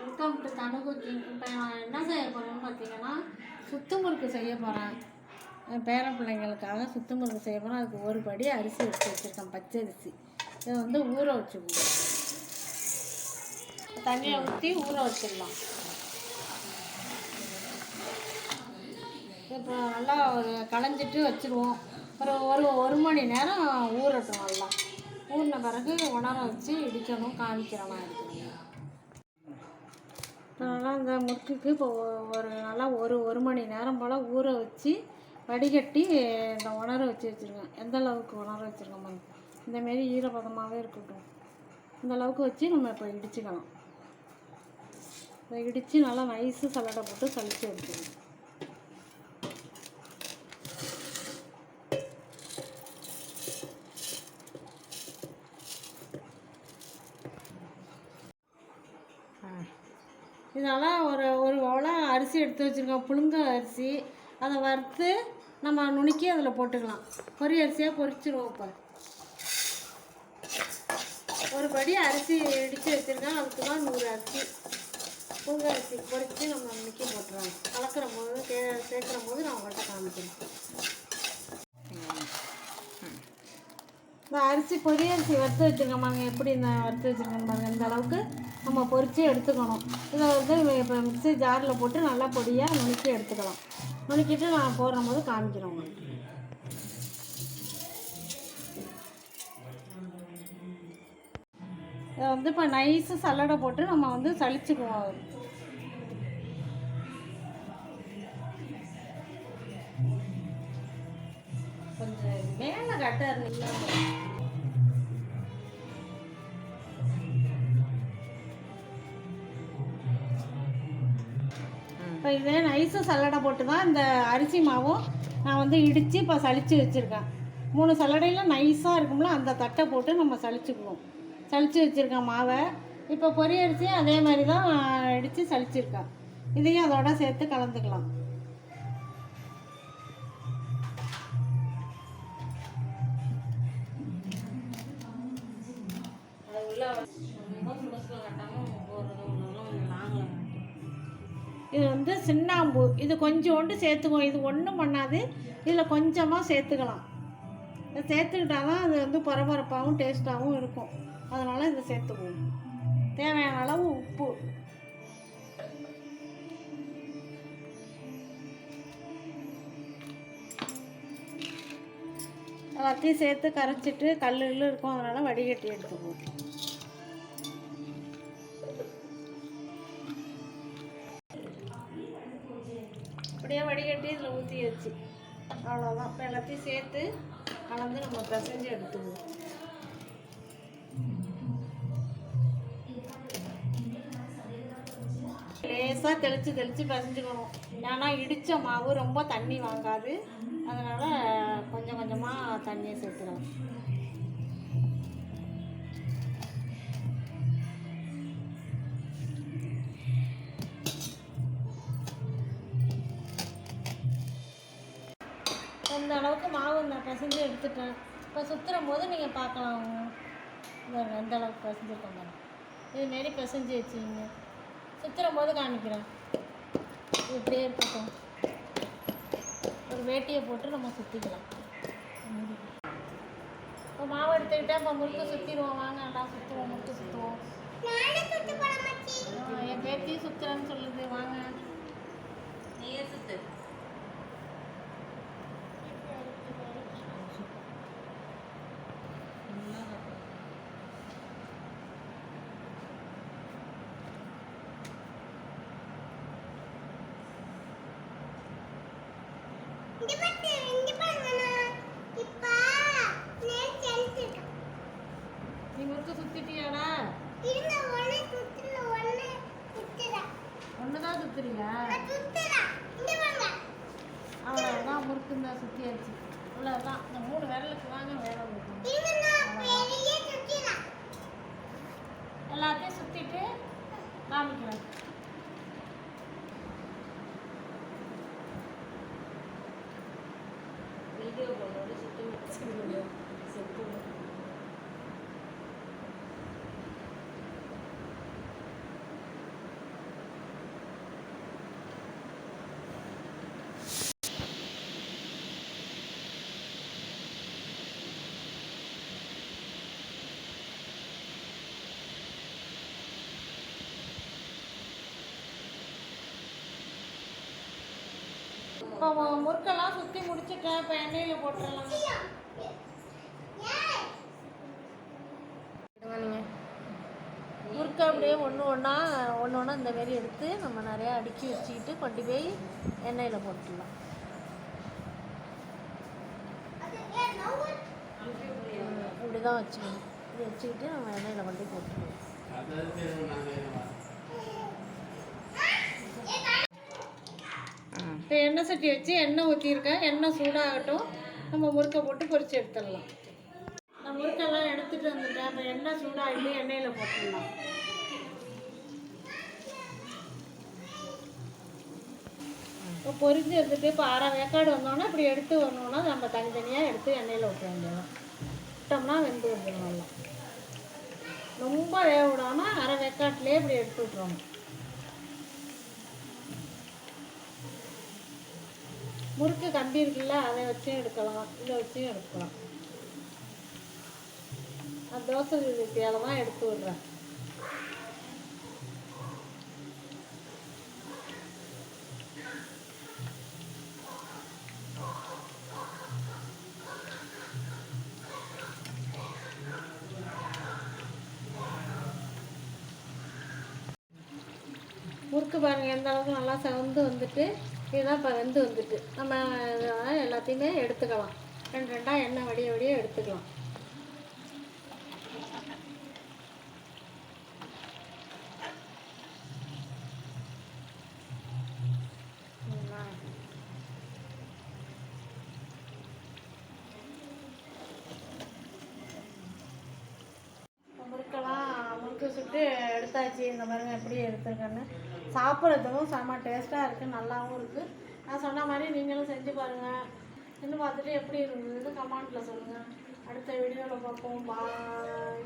Welcome to Thanu cooking இப்போ நான் என்ன செய்ய போகிறேன்னு பார்த்தீங்கன்னா சுத்து முறுக்கு செய்ய போகிறேன் என் பேர பிள்ளைங்களுக்காக சுத்து முறுக்கு செய்ய போகிறேன் அதுக்கு ஒரு படி அரிசி எடுத்து வச்சுருக்கேன் பச்சை அரிசி. இதை வந்து ஊற வச்சுக்கணும். தண்ணியை ஊற்றி ஊற வச்சிடலாம். இப்போ நல்லா ஒரு களைஞ்சிட்டு வச்சுருவோம். ஒரு ஒரு ஒரு மணி நேரம் ஊறட்டும் நல்லா. ஊறின பிறகு உணர வச்சு இடிக்கணும் காமிக்கிறேன் நான் இடிக்கணும். நல்லா இந்த முறுக்குக்கு இப்போ ஒரு நல்லா ஒரு ஒரு மணி நேரம் போல் ஊற வச்சு வடிகட்டி இந்த உணர வச்சு வச்சுருக்கேன். எந்த அளவுக்கு உணர வச்சுருக்கோம் பாருங்க. இந்தமாரி ஈரப்பதமாகவே இருக்கட்டும். இந்த அளவுக்கு வச்சு நம்ம இப்போ இடிச்சுக்கலாம். இதை இடித்து நல்லா நைஸு சல்லடை போட்டு சளிச்சு எடுத்துக்கணும் இதெல்லாம் ஒரு ஒரு ஓலம் அரிசி எடுத்து வச்சுருக்கோம். புழுங்க அரிசி. அதை வறுத்து நம்ம நுணுக்கி அதில் போட்டுக்கலாம். பொரி அரிசியாக பொரிச்சிருவோம் இப்போ. ஒரு படி அரிசி இடித்து வச்சுருக்கேன். அதுக்கு தான் நூறு அரிசி. புழுங்க அரிசி பொரித்து நம்ம நுணுக்கி போட்டுருவோம். கலக்கிற போது சே சேர்க்குற போது நான் உங்கள்கிட்ட காமிக்கிறேன். இந்த அரிசி பொரிய அரிசி வறுத்து வச்சுருக்கோம் பாருங்க. எப்படி இந்த வறுத்து வச்சுருக்கோம் பாருங்க. இந்த அளவுக்கு நம்ம பொரித்து எடுத்துக்கணும். இதை வந்து இப்போ மிக்ஸி ஜாரில் போட்டு நல்லா பொடியாக நுணுக்கி எடுத்துக்கலாம். நுணுக்கிட்டு நான் போடுற போது காமிக்கிறேன் உங்களுக்கு. இதை வந்து இப்போ நைஸு சல்லடை போட்டு நம்ம வந்து சளிச்சுக்குவோம். கொஞ்சம் மேலே கட்ட இருந்தீங்களா? இப்போ இதே நைஸும் சல்லடை போட்டு தான் இந்த அரிசி மாவும் நான் வந்து இடித்து இப்போ சளிச்சு வச்சுருக்கேன். மூணு சல்லடையில் நைஸாக இருக்கும்ல அந்த தட்டை போட்டு நம்ம சலிச்சுக்குவோம் சளிச்சு வச்சுருக்கேன் மாவை. இப்போ பொரி அரிசியும் அதே மாதிரி தான் இடித்து சலிச்சிருக்கேன் இதையும் அதோட சேர்த்து கலந்துக்கலாம். வந்து சின்னாம்பு. இது கொஞ்சோண்டு சேர்த்துக்குவோம். இது ஒன்றும் பண்ணாது. இதில் கொஞ்சமாக சேர்த்துக்கலாம். இதை சேர்த்துக்கிட்டா தான் அது வந்து பரபரப்பாகவும் டேஸ்ட்டாகவும் இருக்கும். அதனால் இதை சேர்த்துக்குவோம். தேவையான அளவு உப்பு. எல்லாத்தையும் சேர்த்து கரைச்சிட்டு கல் இருக்கும். அதனால் வடிகட்டி எடுத்துக்குவோம். அப்படியே வடிகட்டி இதில் ஊற்றி வச்சு. அவ்வளோதான் இப்போ எல்லாத்தையும் சேர்த்து கலந்து நம்ம பிசைஞ்சு எடுத்துக்குவோம். லேசாக தெளித்து தெளித்து பிசைஞ்சுக்கணும். ஏன்னா இடித்த மாவு ரொம்ப தண்ணி வாங்காது. அதனால் கொஞ்சம் கொஞ்சமாக தண்ணியை சேர்த்துக்கலாம். இந்த அளவுக்கு மாவு நான் பிசைஞ்சு எடுத்துட்டேன். இப்போ சுற்றுற போது நீங்கள் பார்க்கலாம் இந்த எந்த அளவுக்கு பிசைஞ்சிருக்கேன் பாருங்க. இதுமாரி பிசைஞ்சு வச்சுக்கிங்க. சுற்றுற போது காமிக்கிறேன் இப்படியே இருக்கட்டும். ஒரு வேட்டியை போட்டு நம்ம சுற்றிக்கலாம் இப்போ மாவு எடுத்துக்கிட்டா இப்போ முறுக்கு சுற்றிடுவோம் வாங்க எல்லாம் சுற்றுவோம் முறுக்கு சுற்றுவோம் என் பேத்தியும் சுற்றுறேன்னு சொல்லுது. வாங்க நீயே சுத்து நீ முறுக்கு சுற்றிட்டியாடா ஒன்று தான் சுற்றுறியா அவ்வளோதான் முறுக்கு இந்த சுற்றியாச்சு அவ்வளோதான் இந்த மூணு விரலுக்கு வாங்க வேலை இருக்கும் எல்லாத்தையும் சுற்றிட்டு காமிக்கிறேன் வீடியோ போடுறது சுத்தி முடிச்சு செத்து இப்போ முறுக்கெல்லாம் சுற்றி முடிச்சுட்டேன் இப்போ எண்ணெயில் போட்டுடலாம் முறுக்கு அப்படியே ஒன்று ஒன்றா ஒன்று ஒன்றா இந்த மாரி எடுத்து நம்ம நிறையா அடுக்கி வச்சுக்கிட்டு கொண்டு போய் எண்ணெயில் போட்டுடலாம். இப்படி தான் வச்சுக்கணும். இப்படி வச்சுக்கிட்டு நம்ம எண்ணெயில் கொண்டு போய் போட்டுருவோம் இப்போ எண்ணெய் சட்டி வச்சு எண்ணெய் ஊற்றிருக்கேன் எண்ணெய் சூடாகட்டும். நம்ம முறுக்கை போட்டு பொறிச்சு எடுத்துடலாம். நான் முறுக்கெல்லாம் எடுத்துகிட்டு வந்துட்டேன். இப்போ எண்ணெய் சூடாகிட்டு எண்ணெயில் போட்டுடலாம். இப்போ பொறிஞ்சு எடுத்துட்டு இப்போ அரை வேக்காடு வந்தோன்னே இப்படி எடுத்து வரணுன்னா நம்ம தனித்தனியாக எடுத்து எண்ணெயில் ஊற்ற வேண்டியதான் விட்டோம்னா வெந்து வந்துடும் நல்லா. ரொம்ப வேக விடாமல் அரை வேக்காட்டிலே இப்படி எடுத்து விட்றணும் முறுக்கு கம்பி இருக்குல்ல அதை வச்சும் எடுக்கலாம். இதை வச்சும் எடுக்கலாம். நான் தோசை வித்தியால தான் எடுத்து விடுறேன். முறுக்கு பாருங்கள் எந்த அளவுக்கு நல்லா சவந்து வந்துட்டு இதுதான் இப்போ வெந்து வந்துட்டு. நம்ம இதெல்லாம் எல்லாத்தையுமே எடுத்துக்கலாம். ரெண்டு ரெண்டாக எண்ணெய் வடிய வடிய எடுத்துக்கலாம் சரிங்களா? முறுக்கெல்லாம் முறுக்கு சுட்டு எடுத்தாச்சு. இந்த மாதிரி எப்படி எடுத்துருக்கேன்னு சாப்பிட்றதுக்கும் செம்ம டேஸ்ட்டாக இருக்குது நல்லாவும் இருக்குது நான் சொன்ன மாதிரி நீங்களும் செஞ்சு பாருங்கள் இன்னும் பார்த்துட்டு எப்படி இருந்ததுன்னு கமெண்ட்டில் சொல்லுங்கள் அடுத்த வீடியோவில் பார்ப்போம். பாய்